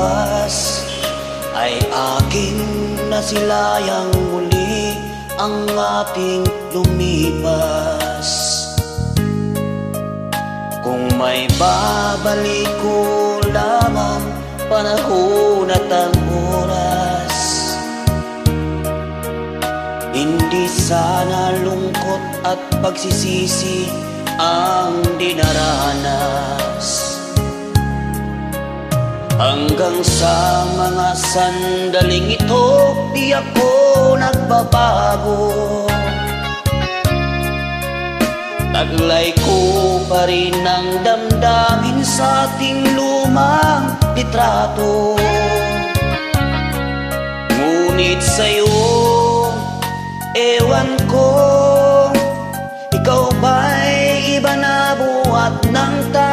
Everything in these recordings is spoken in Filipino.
Kupas ay aking nasilayang muli ang ating lumipas. Kung may babalik ko lamang panahon at ang oras Hindi sana lungkot at pagsisisi ang dinaranas Hanggang sa mga sandaling ito Di ako nagbabago. Taglay ko pa rin ang damdamin sa ating lumang litrato. Ngunit sa'yo, ewan ko Ikaw ba'y iba na buhat nang tayo'y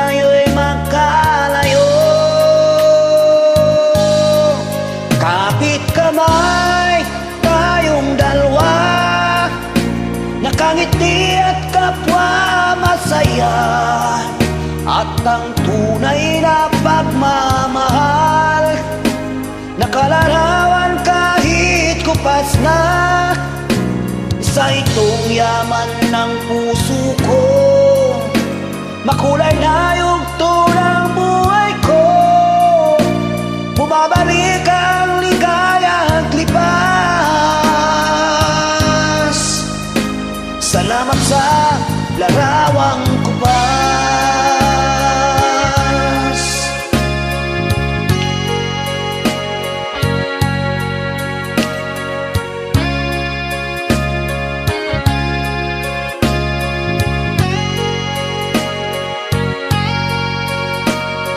Nakangiti at kapwa masaya. At ang tunay na pagmamahal Nakalarawan kahit kupas na. Isa itong yaman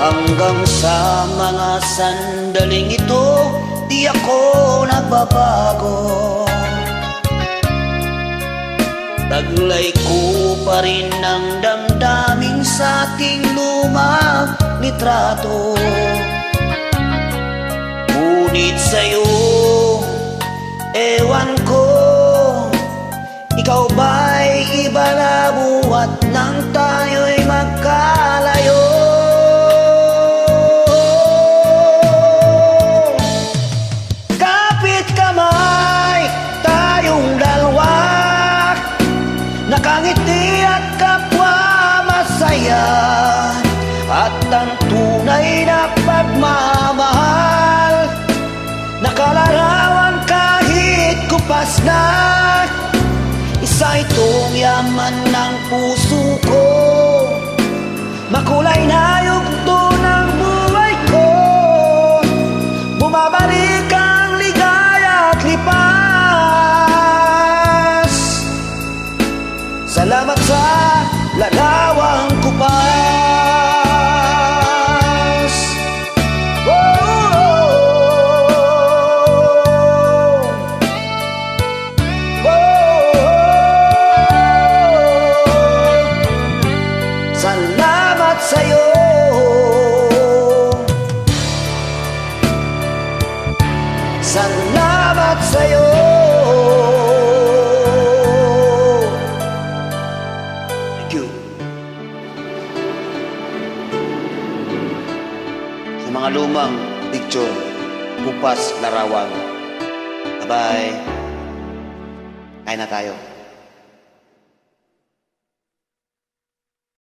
Hanggang sa mga sandaling ito Di ako nagbabago. Taglay ko pa rin ang damdamin sa ating lumang litrato na Isa itong yaman ng puso ko. Makulay na Salamat sa'yo. Thank you. Sa mga lumang picture Bupas larawan. Bye-bye. Kain na tayo